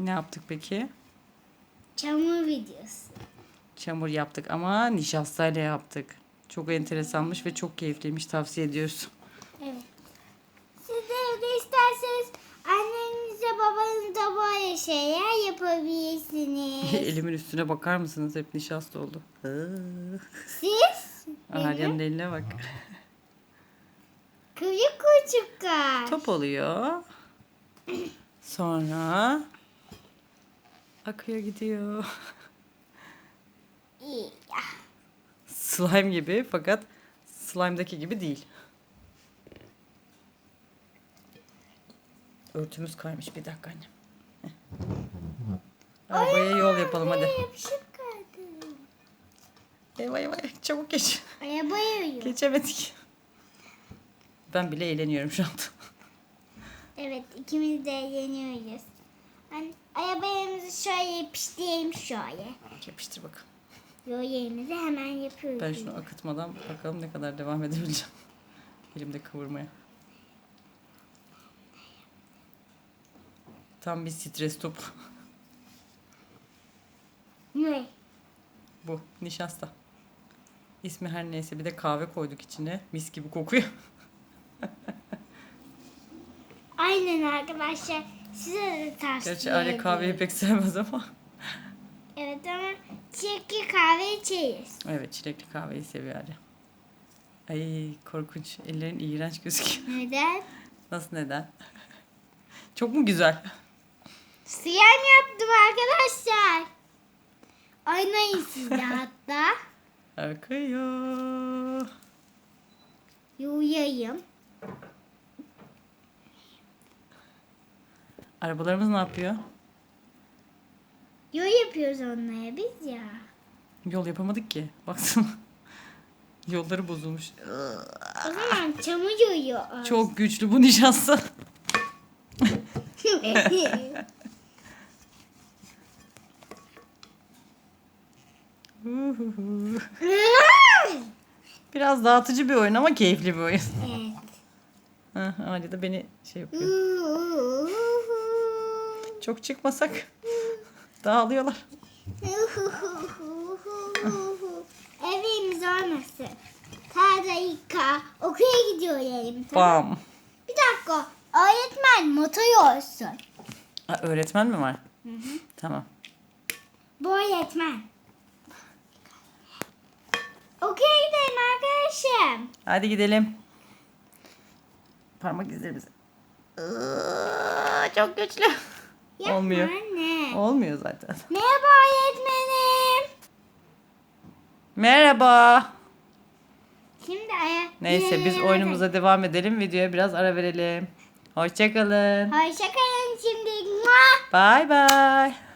Ne yaptık peki? Çamur videosu. Çamur yaptık ama nişastayla yaptık. Çok enteresanmış ve çok keyifliymiş. Tavsiye ediyoruz. Evet. Siz de evde isterseniz annenize babanıza böyle şeyler yapabilirsiniz. Elimin üstüne bakar mısınız? Hep nişasta oldu. Siz Arya'nın eline bak. kıvırcık kurçuklar. Top oluyor. Sonra akıyor gidiyor. İyi. Slime gibi fakat slime'daki gibi değil. Örtümüz kaymış bir dakika anne. Arabaya yol yapalım hadi. Yapışık kaldı. Eyvah eyvah çabuk geç. Arabaya uyuyor. Geçemedik. Ben bile eğleniyorum şu anda. Evet ikimiz de eğleniyoruz. Ben arabalarımızı şöyle yapıştırayım şöyle. Yapıştır bakalım. Yol yerimizi hemen yapıyoruz. Ben şunu akıtmadan bakalım ne kadar devam edebileceğim. Elimde kıvırmaya. Tam bir stres topu. Ne? Bu nişasta. İsmi her neyse bir de kahve koyduk içine. Mis gibi kokuyor. Aynen arkadaşlar. Size de tavsiye Gerçi Arya kahveyi pek sevmez ama. Evet ama çilekli kahve içeriz. Evet çilekli kahveyi seviyor Arya. Ay korkunç. Ellerin iğrenç gözüküyor. Neden? Nasıl neden? Çok mu güzel? Slime yaptım arkadaşlar. Oynayın siz de hatta. Akıyor. Yuyayım. Arabalarımız ne yapıyor? Yol yapıyoruz onlara biz ya. Yol yapamadık ki. Baksana. Yolları bozulmuş. O zaman çamur yuyuyoruz. Çok güçlü bu nişasta. Biraz dağıtıcı bir oyun ama keyifli bir oyun. evet. Ha, Ali da beni şey yapıyor. Çok çıkmasak dağılıyorlar. Evimiz olmasın. Her dakika okula gidiyorum. Tamam. Bam. Bir dakika. Öğretmen motor olsun. Ha, öğretmen mi var? Tamam. Bu öğretmen. Okula gidelim arkadaşım. Hadi gidelim. Parmak izlerimizi. Iıı, Çok güçlü. Yapma Olmuyor. anne. Olmuyor zaten. Merhaba öğretmenim. Merhaba. Şimdi aya... Neyse biz oyunumuza devam edelim. Videoya biraz ara verelim. Hoşçakalın. Hoşçakalın şimdi. Bye bye.